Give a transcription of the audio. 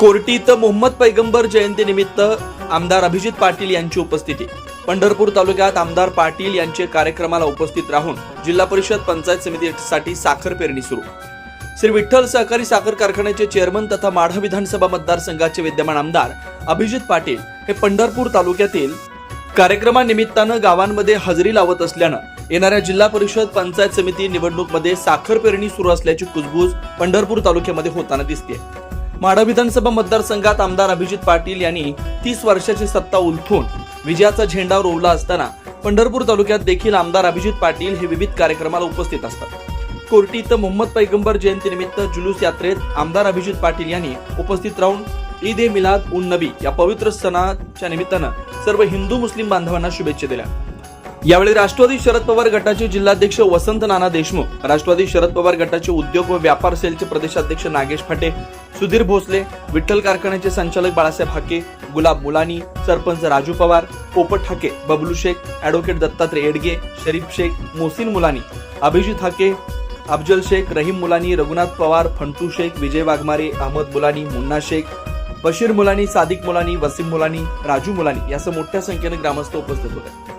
कोर्टीत मोहम्मद पैगंबर जयंतीनिमित्त आमदार अभिजित पाटील यांची उपस्थिती. पंढरपूर तालुक्यात आमदार पाटील यांचे कार्यक्रमाला उपस्थित राहून जिल्हा परिषद पंचायत समितीसाठी साखर पेरणी सुरू. श्री विठ्ठल सहकारी साखर कारखान्याचे चेअरमन तथा माढा विधानसभा मतदारसंघाचे विद्यमान आमदार अभिजित पाटील हे पंढरपूर तालुक्यातील कार्यक्रमानिमित्तानं गावांमध्ये हजेरी लावत असल्यानं येणाऱ्या जिल्हा परिषद पंचायत समिती निवडणूकमध्ये साखर पेरणी सुरू असल्याची कुजबूज पंढरपूर तालुक्यामध्ये होताना दिसते माढा विधानसभा मतदारसंघात आमदार अभिजित पाटील यांनी तीस वर्षाची सत्ता उलथून विजयाचा झेंडा रोवला असताना पंढरपूर तालुक्यात देखील आमदार अभिजित पाटील हे विविध कार्यक्रमाला उपस्थित असतात. कोर्टी इथं मोहम्मद पैगंबर जयंतीनिमित्त जुलूस यात्रेत आमदार अभिजित पाटील यांनी उपस्थित राहून ईद ए मिलाद उन नबी या पवित्र सणाच्या निमित्तानं सर्व हिंदू मुस्लिम बांधवांना शुभेच्छा दिल्या. यावेळी राष्ट्रवादी शरद पवार गटाचे जिल्हाध्यक्ष वसंत नाना देशमुख राष्ट्रवादी शरद पवार गटाचे उद्योग व व्यापार सेलचे प्रदेशाध्यक्ष नागेश फाटे सुधीर भोसले विठ्ठल कारखान्याचे संचालक बाळासाहेब हाके गुलाब मुलानी सरपंच राजू पवार पोपट हाके बबलू शेख ॲडव्होकेट दत्तात्रय एडगे शरीफ शेख मोहसिन मुलानी अभिजित हाके अफजल शेख रहीम मुलानी रघुनाथ पवार फंटू शेख विजय वाघमारे अहमद मुलानी मुन्ना शेख बशीर मुलानी सादिक मुलानी वसीम मुलानी राजू मुलानी यासह मोठ्या संख्येने ग्रामस्थ उपस्थित होते.